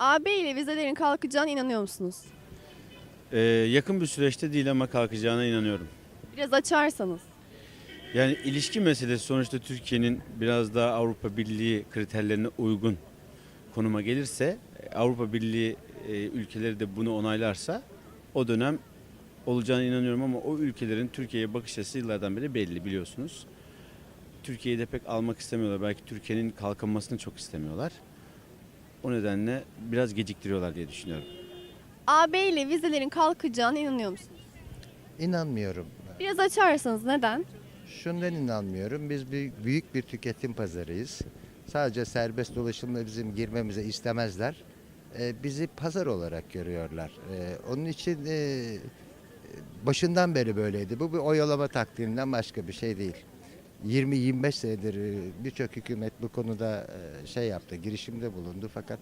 AB ile vizelerin kalkacağına inanıyor musunuz? Ee, yakın bir süreçte değil ama kalkacağına inanıyorum. Biraz açarsanız. Yani ilişki meselesi sonuçta Türkiye'nin biraz daha Avrupa Birliği kriterlerine uygun konuma gelirse, Avrupa Birliği e, ülkeleri de bunu onaylarsa o dönem olacağına inanıyorum ama o ülkelerin Türkiye'ye bakış açısı yıllardan beri belli biliyorsunuz. Türkiye'yi de pek almak istemiyorlar. Belki Türkiye'nin kalkınmasını çok istemiyorlar. O nedenle biraz geciktiriyorlar diye düşünüyorum. AB ile vizelerin kalkacağına inanıyor musunuz? İnanmıyorum. Biraz açarsanız neden? Şundan inanmıyorum. Biz bir, büyük bir tüketim pazarıyız. Sadece serbest dolaşımla bizim girmemize istemezler. Ee, bizi pazar olarak görüyorlar. Ee, onun için e, başından beri böyleydi. Bu bir oyalama taktiğinden başka bir şey değil. 20-25 senedir e, birçok hükümet bu konuda e, şey yaptı, girişimde bulundu fakat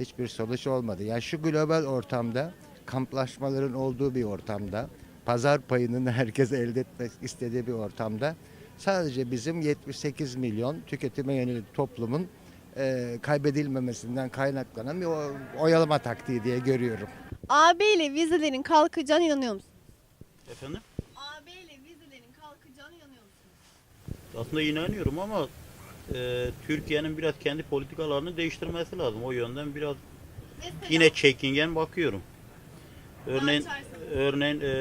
hiçbir sonuç olmadı. Yani şu global ortamda, kamplaşmaların olduğu bir ortamda, pazar payının herkes elde etmek istediği bir ortamda sadece bizim 78 milyon tüketime yönelik toplumun e, kaybedilmemesinden kaynaklanan bir oyalama taktiği diye görüyorum. AB ile vizelerin kalkacağına inanıyor musunuz? Efendim? AB ile vizelerin kalkacağına inanıyor musunuz? Aslında inanıyorum ama e, Türkiye'nin biraz kendi politikalarını değiştirmesi lazım. O yönden biraz Mesela yine çekingen bakıyorum. Örneğin örneğin e,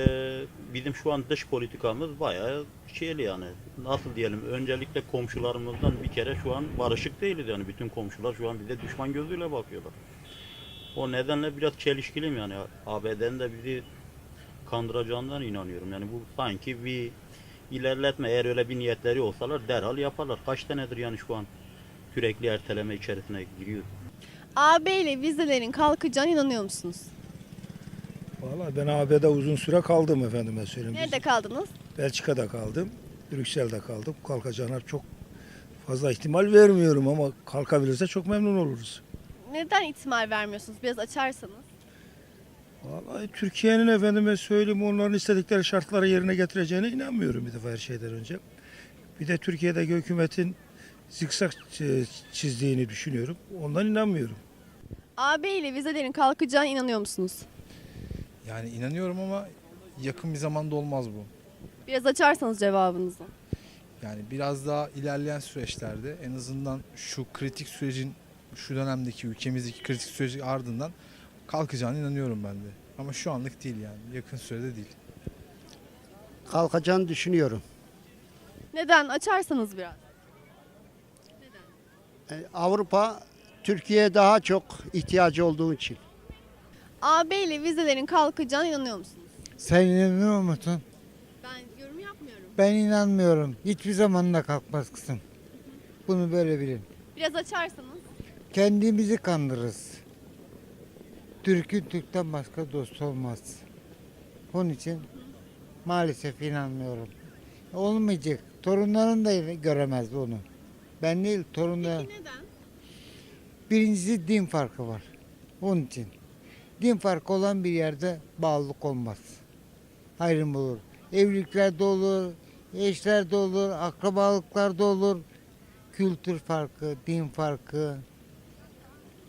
bizim şu an dış politikamız bayağı şeyli yani. Nasıl diyelim? Öncelikle komşularımızdan bir kere şu an barışık değiliz yani. Bütün komşular şu an bize düşman gözüyle bakıyorlar. O nedenle biraz çelişkiliyim yani. ABD'nin de bizi kandıracağından inanıyorum. Yani bu sanki bir ilerletme. Eğer öyle bir niyetleri olsalar derhal yaparlar. Kaç tanedir yani şu an sürekli erteleme içerisine giriyor. AB ile vizelerin kalkacağına inanıyor musunuz? Valla ben AB'de uzun süre kaldım efendime söyleyeyim. Nerede kaldınız? Belçika'da kaldım, Brüksel'de kaldım. Kalkacağına çok fazla ihtimal vermiyorum ama kalkabilirse çok memnun oluruz. Neden ihtimal vermiyorsunuz? Biraz açarsanız. Vallahi Türkiye'nin efendime söyleyeyim onların istedikleri şartları yerine getireceğine inanmıyorum bir defa her şeyden önce. Bir de Türkiye'deki hükümetin zikzak çi- çizdiğini düşünüyorum. Ondan inanmıyorum. AB ile vizelerin kalkacağına inanıyor musunuz? Yani inanıyorum ama yakın bir zamanda olmaz bu. Biraz açarsanız cevabınızı. Yani biraz daha ilerleyen süreçlerde en azından şu kritik sürecin şu dönemdeki ülkemizdeki kritik sürecin ardından kalkacağına inanıyorum ben de. Ama şu anlık değil yani yakın sürede değil. kalkacağını düşünüyorum. Neden? Açarsanız biraz. E, Avrupa Türkiye'ye daha çok ihtiyacı olduğu için. AB ile vizelerin kalkacağına inanıyor musunuz? Sen inanıyor musun? Ben yorum yapmıyorum. Ben inanmıyorum. Hiçbir zaman da kalkmaz kızım. Bunu böyle bilin. Biraz açarsanız. Kendimizi kandırırız. Türk'ün Türk'ten başka dost olmaz. Onun için maalesef inanmıyorum. Olmayacak. Torunların da göremez bunu. Ben değil torunlarım. Peki neden? Birincisi din farkı var. Onun için. Din farkı olan bir yerde bağlılık olmaz. Ayrım olur. Evlilikler de olur, eşler de olur, akrabalıklar da olur. Kültür farkı, din farkı.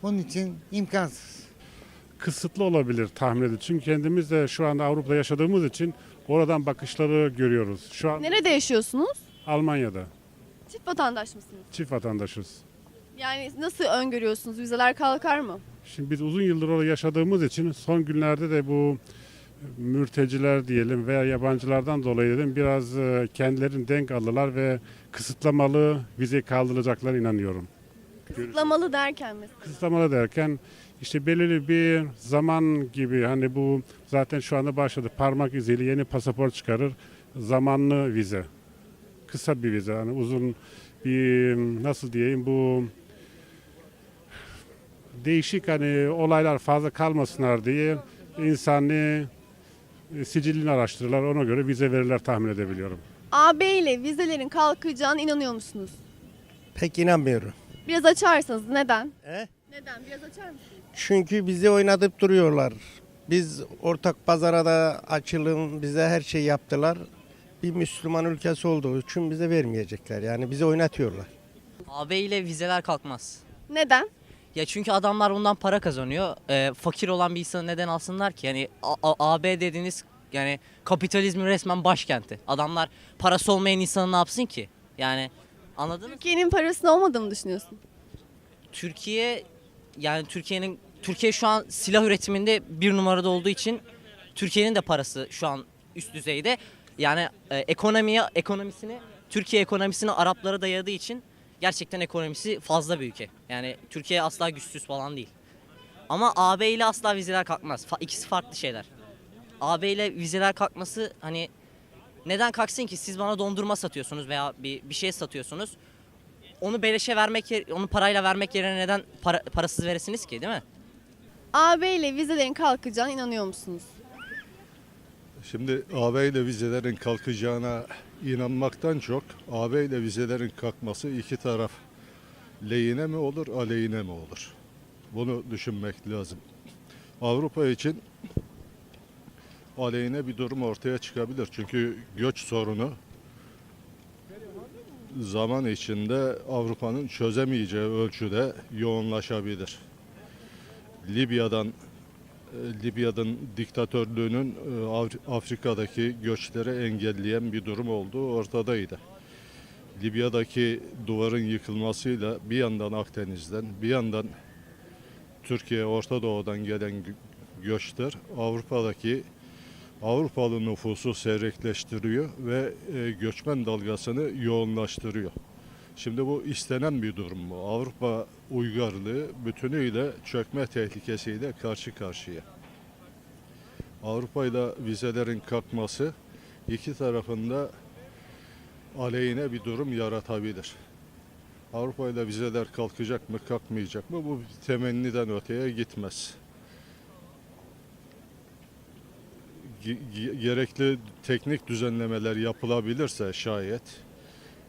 Onun için imkansız. Kısıtlı olabilir tahmin ediyorum. Çünkü kendimiz de şu anda Avrupa'da yaşadığımız için oradan bakışları görüyoruz. Şu an Nerede yaşıyorsunuz? Almanya'da Çift vatandaş mısınız? çift vatandaşız. Yani nasıl öngörüyorsunuz? Vizeler kalkar mı? Şimdi biz uzun yıldır orada yaşadığımız için son günlerde de bu mürteciler diyelim veya yabancılardan dolayı dedim biraz e, kendilerini denk aldılar ve kısıtlamalı vize kaldıracaklarına inanıyorum. Kısıtlamalı derken mesela. Kısıtlamalı derken işte belirli bir zaman gibi hani bu zaten şu anda başladı. Parmak iziyle yeni pasaport çıkarır. Zamanlı vize. Kısa bir vize. Hani uzun bir nasıl diyeyim bu değişik hani olaylar fazla kalmasınlar diye insani e, sicilini araştırırlar. Ona göre vize verirler tahmin edebiliyorum. AB ile vizelerin kalkacağına inanıyor musunuz? Pek inanmıyorum. Biraz açarsanız neden? He? Neden? Biraz açar mısınız? Çünkü bizi oynatıp duruyorlar. Biz ortak pazara da açılım, bize her şey yaptılar. Bir Müslüman ülkesi olduğu için bize vermeyecekler. Yani bizi oynatıyorlar. AB ile vizeler kalkmaz. Neden? Ya çünkü adamlar bundan para kazanıyor. Ee, fakir olan bir insanı neden alsınlar ki? Yani A- A- AB dediğiniz yani kapitalizmin resmen başkenti. Adamlar parası olmayan insanı ne yapsın ki? Yani anladınız mı? Türkiye'nin parasının olmadığını mı düşünüyorsun? Türkiye yani Türkiye'nin Türkiye şu an silah üretiminde bir numarada olduğu için Türkiye'nin de parası şu an üst düzeyde. Yani e, ekonomiye ekonomisini Türkiye ekonomisini Araplara dayadığı için gerçekten ekonomisi fazla bir ülke. Yani Türkiye asla güçsüz falan değil. Ama AB ile asla vizeler kalkmaz. Fa- ikisi farklı şeyler. AB ile vizeler kalkması hani neden kalksın ki siz bana dondurma satıyorsunuz veya bir, bir şey satıyorsunuz. Onu beleşe vermek, onu parayla vermek yerine neden para, parasız veresiniz ki değil mi? AB ile vizelerin kalkacağına inanıyor musunuz? Şimdi AB ile vizelerin kalkacağına inanmaktan çok AB ile vizelerin kalkması iki taraf lehine mi olur, aleyhine mi olur? Bunu düşünmek lazım. Avrupa için aleyhine bir durum ortaya çıkabilir. Çünkü göç sorunu zaman içinde Avrupa'nın çözemeyeceği ölçüde yoğunlaşabilir. Libya'dan e, Libya'nın diktatörlüğünün e, Afrika'daki göçleri engelleyen bir durum olduğu ortadaydı. Libya'daki duvarın yıkılmasıyla bir yandan Akdeniz'den bir yandan Türkiye Orta Doğu'dan gelen gö- göçler Avrupa'daki Avrupalı nüfusu seyrekleştiriyor ve e, göçmen dalgasını yoğunlaştırıyor. Şimdi bu istenen bir durum mu? Avrupa uygarlığı bütünüyle çökme tehlikesiyle karşı karşıya. Avrupa ile vizelerin kalkması iki tarafında aleyhine bir durum yaratabilir. Avrupa ile vizeler kalkacak mı kalkmayacak mı bu temenniden öteye gitmez. Gerekli teknik düzenlemeler yapılabilirse şayet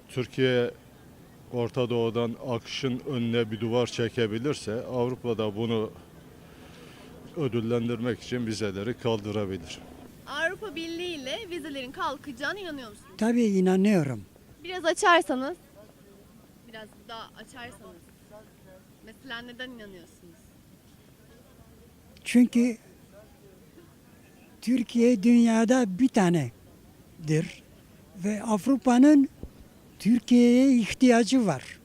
Türkiye Orta Doğu'dan akışın önüne bir duvar çekebilirse Avrupa'da bunu ödüllendirmek için vizeleri kaldırabilir. Avrupa Birliği ile vizelerin kalkacağına inanıyor musunuz? Tabii inanıyorum. Biraz açarsanız, biraz daha açarsanız. Mesela neden inanıyorsunuz? Çünkü Türkiye dünyada bir tanedir ve Avrupa'nın Türkiye'ye ihtiyacı var.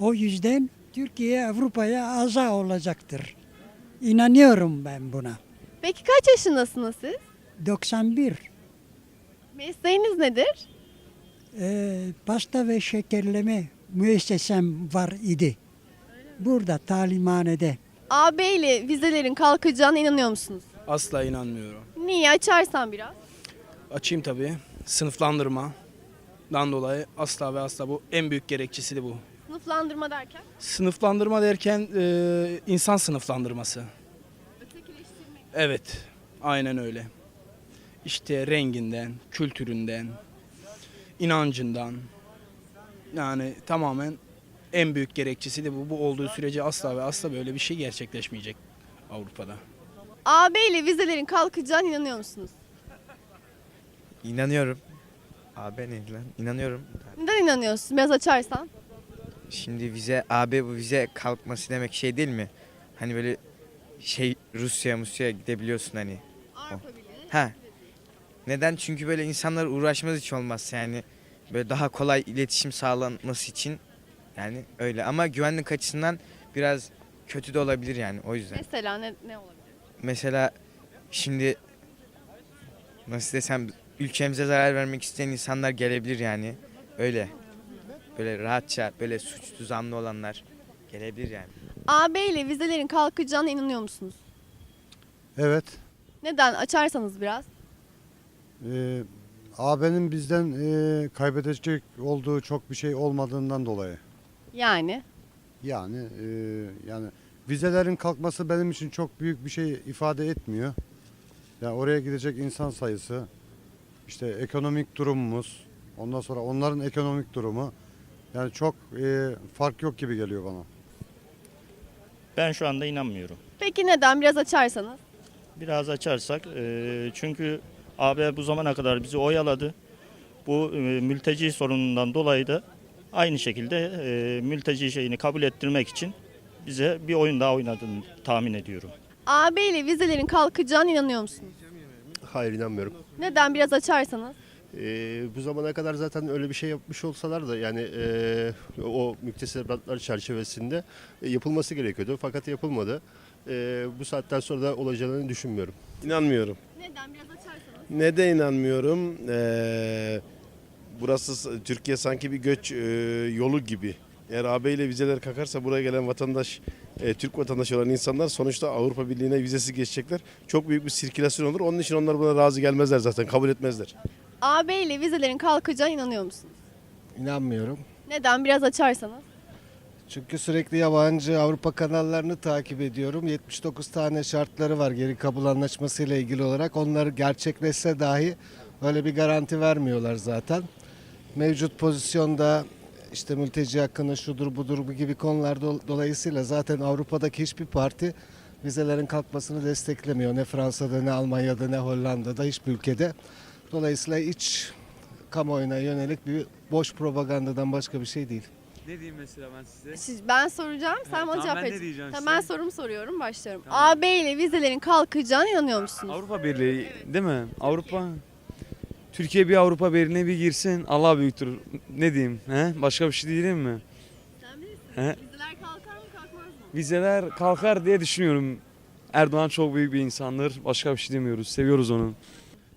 O yüzden Türkiye Avrupa'ya aza olacaktır. İnanıyorum ben buna. Peki kaç yaşındasınız siz? 91 Mesleğiniz nedir? e, pasta ve şekerleme müessesem var idi. Burada talimhanede. AB ile vizelerin kalkacağına inanıyor musunuz? Asla inanmıyorum. Niye? Açarsan biraz. Açayım tabii. Sınıflandırmadan dolayı asla ve asla bu en büyük gerekçesi de bu. Sınıflandırma derken? Sınıflandırma derken e, insan sınıflandırması. Ötekileştirmek. Evet, aynen öyle. İşte renginden, kültüründen, inancından yani tamamen en büyük gerekçesi de bu. Bu olduğu sürece asla ve asla böyle bir şey gerçekleşmeyecek Avrupa'da. AB ile vizelerin kalkacağına inanıyor musunuz? İnanıyorum. AB neydi lan? İnanıyorum. Neden inanıyorsunuz? Biraz açarsan. Şimdi vize, AB bu vize kalkması demek şey değil mi? Hani böyle şey Rusya, Musya gidebiliyorsun hani. Avrupa Birliği. Ha. Neden? Çünkü böyle insanlar uğraşmaz hiç olmaz yani. Böyle daha kolay iletişim sağlanması için yani öyle. Ama güvenlik açısından biraz kötü de olabilir yani o yüzden. Mesela ne, ne olabilir? Mesela şimdi nasıl desem ülkemize zarar vermek isteyen insanlar gelebilir yani. Öyle. Böyle rahatça böyle suçlu zanlı olanlar gelebilir yani. AB ile vizelerin kalkacağına inanıyor musunuz? Evet. Neden? Açarsanız biraz. Ee, AB'nin bizden e, kaybedecek olduğu çok bir şey olmadığından dolayı. Yani. Yani e, yani vizelerin kalkması benim için çok büyük bir şey ifade etmiyor. Yani oraya gidecek insan sayısı, işte ekonomik durumumuz, ondan sonra onların ekonomik durumu yani çok e, fark yok gibi geliyor bana. Ben şu anda inanmıyorum. Peki neden? Biraz açarsanız. Biraz açarsak e, çünkü AB bu zamana kadar bizi oyaladı. Bu e, mülteci sorunundan dolayı da Aynı şekilde e, mülteci şeyini kabul ettirmek için bize bir oyun daha oynadığını tahmin ediyorum. AB ile vizelerin kalkacağına inanıyor musunuz? Hayır inanmıyorum. Neden biraz açarsanız? Ee, bu zamana kadar zaten öyle bir şey yapmış olsalar da yani e, o müktesebatlar çerçevesinde e, yapılması gerekiyordu. Fakat yapılmadı. E, bu saatten sonra da olacağını düşünmüyorum. İnanmıyorum. Neden biraz açarsanız? Neden inanmıyorum? Ee, burası Türkiye sanki bir göç e, yolu gibi. Eğer AB ile vizeler kalkarsa buraya gelen vatandaş, e, Türk vatandaşı olan insanlar sonuçta Avrupa Birliği'ne vizesiz geçecekler. Çok büyük bir sirkülasyon olur. Onun için onlar buna razı gelmezler zaten, kabul etmezler. AB ile vizelerin kalkacağına inanıyor musunuz? İnanmıyorum. Neden biraz açarsanız? Çünkü sürekli yabancı Avrupa kanallarını takip ediyorum. 79 tane şartları var geri kabul anlaşması ile ilgili olarak. Onları gerçekleşse dahi öyle bir garanti vermiyorlar zaten. Mevcut pozisyonda işte mülteci hakkında şudur budur bu gibi konular dol- dolayısıyla zaten Avrupa'daki hiçbir parti vizelerin kalkmasını desteklemiyor. Ne Fransa'da ne Almanya'da ne Hollanda'da hiçbir ülkede. Dolayısıyla iç kamuoyuna yönelik bir boş propagandadan başka bir şey değil. Ne diyeyim mesela ben size? Siz, ben soracağım, sen Evet, bana tamam, cevap ben ne vereceksin. diyeceğim Tamam, size? ben sorumu soruyorum, başlıyorum. Tamam. AB ile vizelerin kalkacağına inanıyor musunuz? Avrupa Birliği değil mi? Avrupa Türkiye bir Avrupa Birliği'ne bir girsin. Allah büyüktür. Ne diyeyim? He? Başka bir şey diyeyim mi? Sen bilirsin. He? Vizeler kalkar mı kalkmaz mı? Vizeler kalkar diye düşünüyorum. Erdoğan çok büyük bir insandır. Başka bir şey demiyoruz. Seviyoruz onu.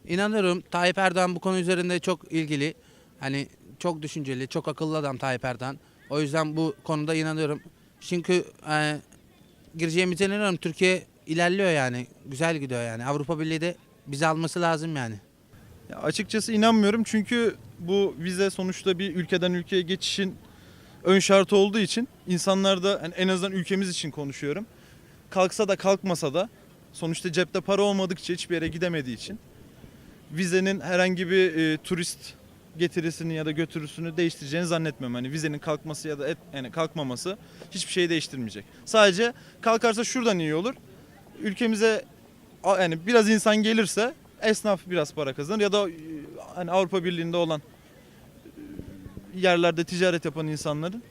İnanıyorum Tayyip Erdoğan bu konu üzerinde çok ilgili. Hani çok düşünceli, çok akıllı adam Tayyip Erdoğan. O yüzden bu konuda inanıyorum. Çünkü e, gireceğimize inanıyorum. Türkiye ilerliyor yani. Güzel gidiyor yani. Avrupa Birliği de bizi alması lazım yani. Ya açıkçası inanmıyorum çünkü bu vize sonuçta bir ülkeden ülkeye geçişin ön şartı olduğu için insanlar da hani en azından ülkemiz için konuşuyorum. Kalksa da kalkmasa da sonuçta cepte para olmadıkça hiçbir yere gidemediği için vizenin herhangi bir e, turist getirisini ya da götürüsünü değiştireceğini zannetmiyorum. Hani vizenin kalkması ya da et, yani kalkmaması hiçbir şeyi değiştirmeyecek. Sadece kalkarsa şuradan iyi olur. Ülkemize yani biraz insan gelirse esnaf biraz para kazanır ya da e, hani Avrupa Birliği'nde olan e, yerlerde ticaret yapan insanların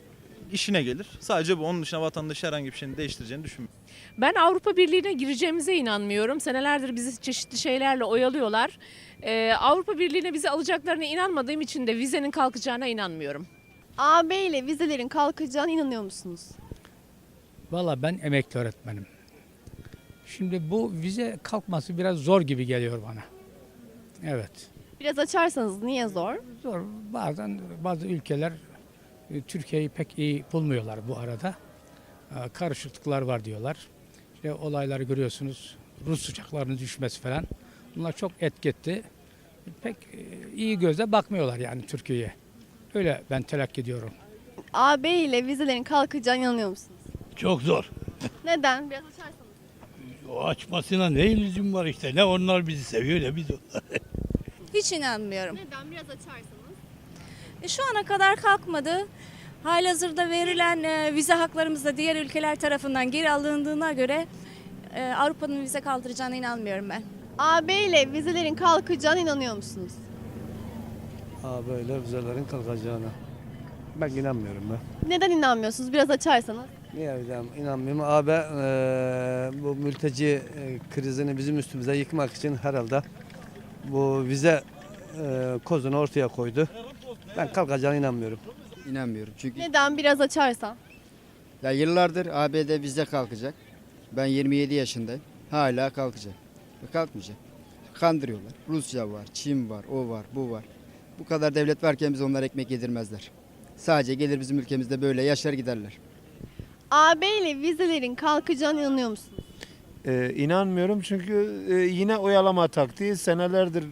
işine gelir. Sadece bu. Onun dışında vatandaş herhangi bir şeyin değiştireceğini düşünmüyorum. Ben Avrupa Birliği'ne gireceğimize inanmıyorum. Senelerdir bizi çeşitli şeylerle oyalıyorlar. Ee, Avrupa Birliği'ne bizi alacaklarına inanmadığım için de vizenin kalkacağına inanmıyorum. AB ile vizelerin kalkacağına inanıyor musunuz? Valla ben emekli öğretmenim. Şimdi bu vize kalkması biraz zor gibi geliyor bana. Evet. Biraz açarsanız niye zor? Zor. Bazen bazı ülkeler e, Türkiye'yi pek iyi bulmuyorlar bu arada. E, Karışıklıklar var diyorlar. İşte olayları görüyorsunuz. Rus uçaklarının düşmesi falan. Bunlar çok etketti. Pek e, iyi gözle bakmıyorlar yani Türkiye'ye. Öyle ben telakki ediyorum. AB ile vizelerin kalkacağına inanıyor musunuz? Çok zor. Neden? Biraz açarsanız. O açmasına ne lüzum var işte. Ne onlar bizi seviyor ne biz onları. Hiç inanmıyorum. Neden? Biraz açarsanız. E, Şu ana kadar kalkmadı. Halihazırda verilen e, vize haklarımız da diğer ülkeler tarafından geri alındığına göre e, Avrupa'nın vize kaldıracağına inanmıyorum ben. AB ile vizelerin kalkacağına inanıyor musunuz? Ha böyle vizelerin kalkacağına. Ben inanmıyorum ben. Neden inanmıyorsunuz? Biraz açarsanız. Niye inan- inanmıyorum? Abi eee, bu mülteci e, krizini bizim üstümüze yıkmak için herhalde bu vize e, kozunu ortaya koydu. Ben kalkacağına inanmıyorum. İnanmıyorum çünkü Neden? Biraz açarsan. ya yıllardır ABD bizde kalkacak. Ben 27 yaşındayım. Hala kalkacak. Ve Kalkmayacak. Kandırıyorlar. Rusya var, Çin var, o var, bu var. Bu kadar devlet varken biz onlar ekmek yedirmezler. Sadece gelir bizim ülkemizde böyle yaşar giderler. AB ile vizelerin kalkacağına inanıyor musunuz? Ee, inanmıyorum çünkü e, yine oyalama taktiği senelerdir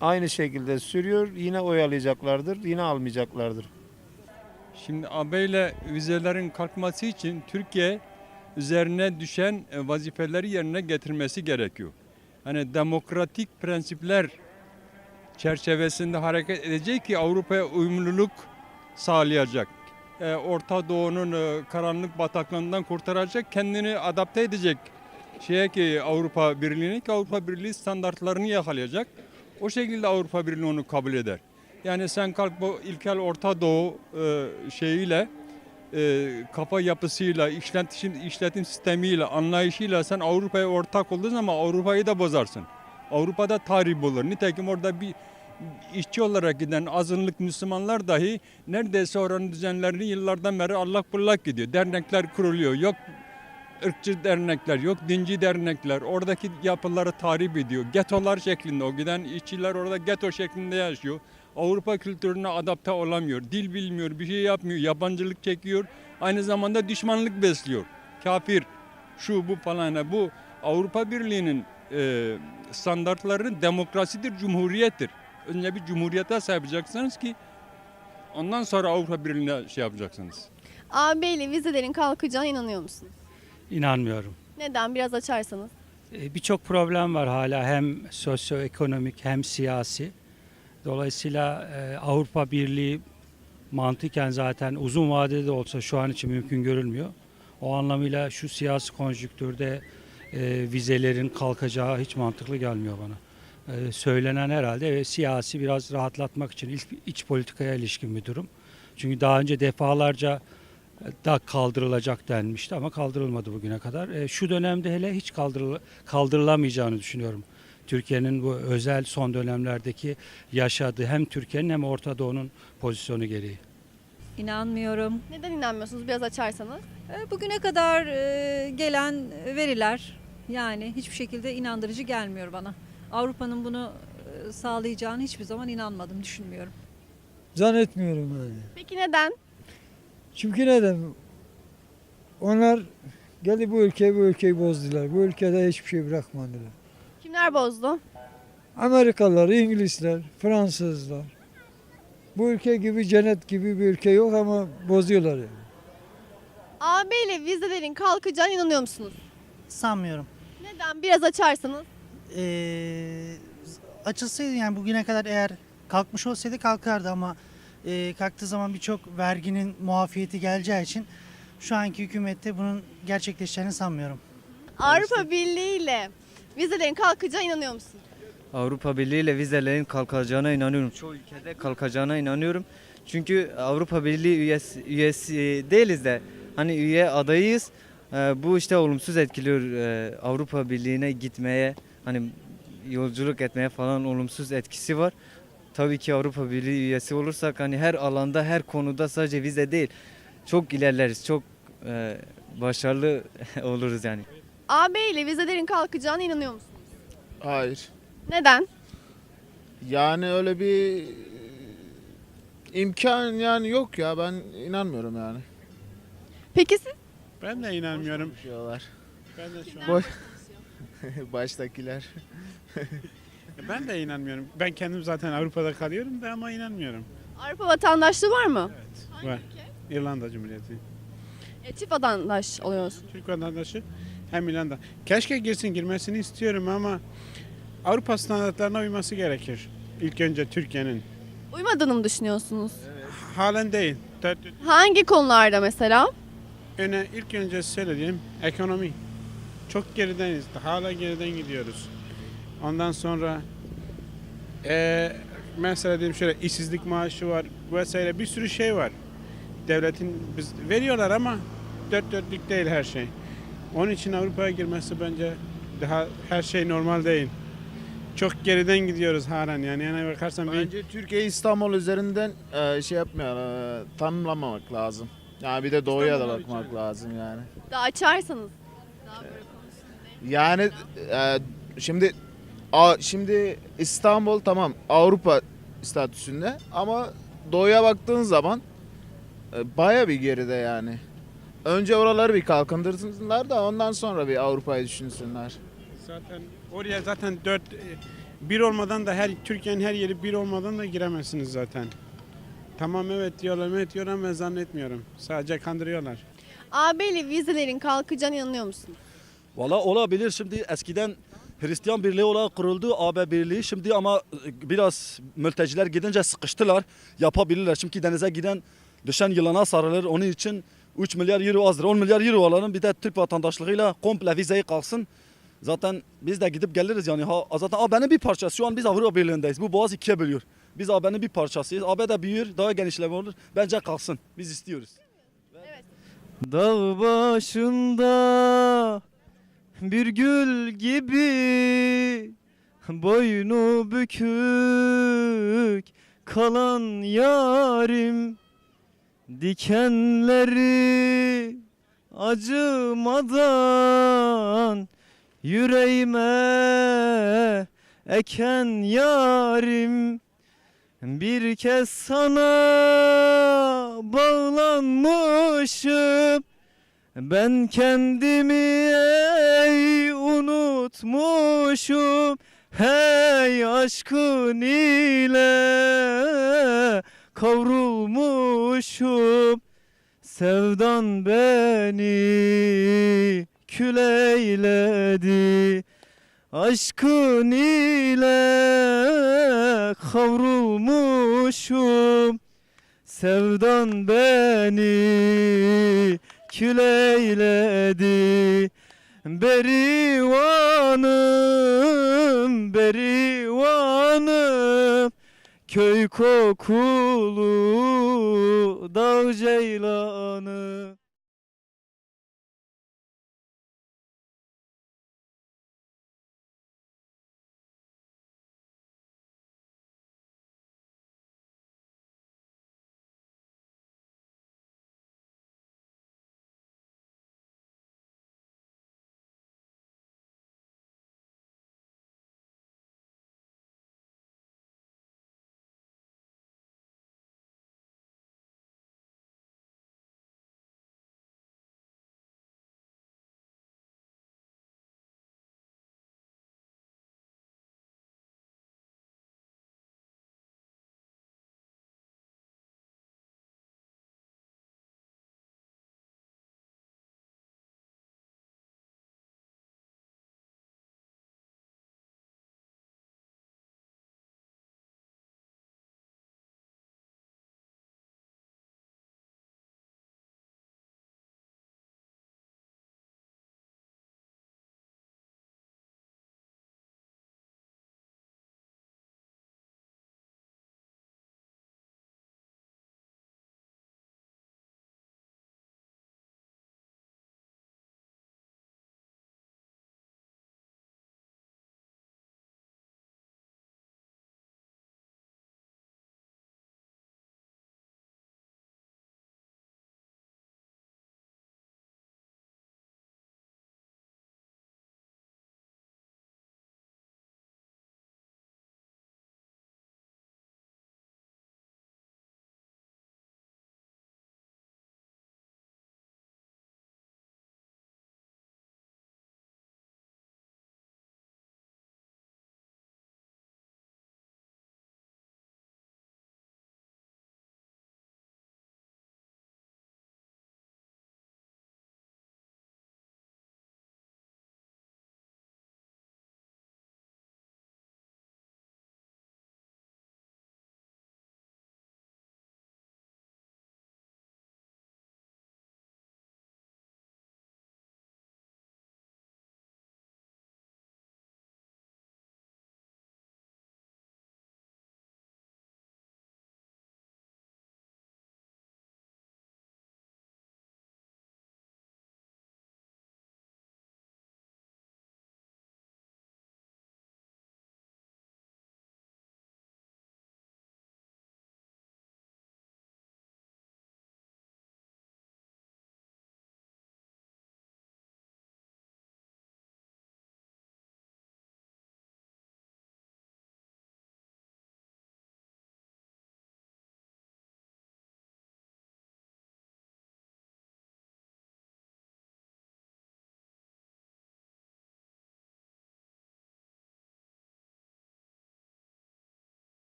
aynı şekilde sürüyor. Yine oyalayacaklardır, yine almayacaklardır. Şimdi AB ile vizelerin kalkması için Türkiye üzerine düşen e, vazifeleri yerine getirmesi gerekiyor. Hani demokratik prensipler çerçevesinde hareket edecek ki Avrupa'ya uyumluluk sağlayacak. E, Orta Doğu'nun e, karanlık bataklığından kurtaracak, kendini adapte edecek şeye ki Avrupa Birliği'ne ki Avrupa Birliği standartlarını yakalayacak. O şekilde Avrupa Birliği onu kabul eder. Yani sen kalk bu ilkel Orta Doğu e, şeyiyle kafa yapısıyla, işletim, işletim sistemiyle, anlayışıyla sen Avrupa'ya ortak olduğun zaman Avrupa'yı da bozarsın. Avrupa'da tahrip olur. Nitekim orada bir işçi olarak giden azınlık Müslümanlar dahi neredeyse oranın düzenlerini yıllardan beri allak bullak gidiyor. Dernekler kuruluyor. Yok ırkçı dernekler, yok dinci dernekler. Oradaki yapıları tahrip ediyor. Getolar şeklinde o giden işçiler orada geto şeklinde yaşıyor. Avrupa kültürüne adapte olamıyor. Dil bilmiyor, bir şey yapmıyor. Yabancılık çekiyor. Aynı zamanda düşmanlık besliyor. Kafir, şu bu falan. Bu Avrupa Birliği'nin e, standartları demokrasidir, cumhuriyettir. Önce bir cumhuriyete sahip olacaksınız ki ondan sonra Avrupa Birliği'ne şey yapacaksınız. AB ile vizelerin kalkacağına inanıyor musunuz? İnanmıyorum. Neden? Biraz açarsanız. E, Birçok problem var hala hem sosyoekonomik hem siyasi. Dolayısıyla e, Avrupa Birliği mantıken zaten uzun vadede de olsa şu an için mümkün görülmüyor. O anlamıyla şu siyasi konjüktürde e, vizelerin kalkacağı hiç mantıklı gelmiyor bana. E, söylenen herhalde ve siyasi biraz rahatlatmak için iç, iç politikaya ilişkin bir durum. Çünkü daha önce defalarca da kaldırılacak denmişti ama kaldırılmadı bugüne kadar. E, şu dönemde hele hiç kaldırıl kaldırılamayacağını düşünüyorum. Türkiye'nin bu özel son dönemlerdeki yaşadığı hem Türkiye'nin hem Orta Doğu'nun pozisyonu gereği. İnanmıyorum. Neden inanmıyorsunuz? Biraz açarsanız. E, Bugüne kadar e, gelen veriler yani hiçbir şekilde inandırıcı gelmiyor bana. Avrupa'nın bunu e, sağlayacağını hiçbir zaman inanmadım, düşünmüyorum. Zannetmiyorum öyle. Peki neden? Çünkü neden? Onlar geldi bu ülkeyi bu ülkeyi bozdular. Bu ülkede hiçbir şey bırakmadılar. Kimler bozdu? Amerikalılar, İngilizler, Fransızlar. Bu ülke gibi cennet gibi bir ülke yok ama bozuyorlar yani. AB ile vizelerin kalkacağına inanıyor musunuz? Sanmıyorum. Neden? Biraz açarsanız. Ee, açılsaydı yani bugüne kadar eğer kalkmış olsaydı kalkardı ama e, kalktığı zaman birçok verginin muafiyeti geleceği için şu anki hükümette bunun gerçekleşeceğini sanmıyorum. Avrupa Birliği ile vizelerin kalkacağına inanıyor musunuz? Avrupa Birliği ile vizelerin kalkacağına inanıyorum. Çoğu ülkede kalkacağına inanıyorum. Çünkü Avrupa Birliği üyesi, üyesi değiliz de hani üye adayıyız. Ee, bu işte olumsuz etkiliyor Ee, Avrupa Birliği'ne gitmeye hani yolculuk etmeye falan olumsuz etkisi var. Tabii ki Avrupa Birliği üyesi olursak hani her alanda her konuda sadece vize değil çok ilerleriz. Çok e, başarılı oluruz yani. AB ile vizelerin kalkacağına inanıyor musunuz? Hayır. Neden? Yani öyle bir imkan yani yok ya ben inanmıyorum yani. Peki siz? Ben de inanmıyorum. Ben de şu Boş. Baştakiler. Ben de inanmıyorum. Ben kendim zaten Avrupa'da kalıyorum da ama inanmıyorum. Avrupa vatandaşlığı var mı? Var. İrlanda Cumhuriyeti. E, çift vatandaş oluyorsunuz. Türk vatandaşı hem İrlanda. Keşke girsin girmesini istiyorum ama Avrupa standartlarına uyması gerekir. İlk önce Türkiye'nin. Uymadığını mı düşünüyorsunuz? Halen değil. Hangi konularda mesela? Öne ilk önce söylediğim ekonomi. Çok gerideniz. Hala geriden gidiyoruz. Ondan sonra eee mesela diyeyim şöyle işsizlik maaşı var vesaire bir sürü şey var. Devletin biz veriyorlar ama dört dörtlük değil her şey. Onun için Avrupa'ya girmesi bence daha her şey normal değil. Çok geriden gidiyoruz halen yani yana bakarsan bir Bence Türkiye İstanbul üzerinden e, şey yapmıyor, e, tanımlamamak lazım. Yani bir de doğuya da İstanbul'a bakmak lazım yani. Daha açarsanız. Yani e, şimdi a, şimdi İstanbul tamam Avrupa statüsünde ama doğuya baktığın zaman e, baya bir geride yani. Önce oraları bir kalkındırsınlar da ondan sonra bir Avrupa'yı düşünsünler. Zaten oraya zaten dört e, bir olmadan da her Türkiye'nin her yeri bir olmadan da giremezsiniz zaten. Tamam evet diyorlar evet diyorlar ama ben zannetmiyorum. Sadece kandırıyorlar. AB ile vizelerin kalkacağına inanıyor musunuz? Valla olabilir şimdi eskiden Hristiyan Birliği olarak kuruldu AB Birliği şimdi ama e, biraz mülteciler gidince sıkıştılar yapabilirler. Çünkü denize giden düşen yılana sarılır onun için 3 milyar euro azdır 10 milyar euro alalım bir de Türk vatandaşlığıyla komple vizeyi kalksın. Zaten biz de gidip geliriz yani ha, zaten a, benim bir parça şu an biz Avrupa Birliği'ndeyiz bu boğaz ikiye bölüyor. Biz AB'nin bir parçasıyız. AB de büyür, daha genişleme olur. Bence kalsın. Biz istiyoruz. Dağ başında bir gül gibi boynu bükük kalan yarim. Dikenleri acımadan yüreğime eken yarim. Bir kez sana bağlanmışım Ben kendimi ey unutmuşum. Hey aşkın ile kavrulmuşum. Sevdan beni kül eyledi Aşkın ile kavrulmuşum. Sevdan beni kül eyledi Berivanım, berivanım. Köy kokulu dağ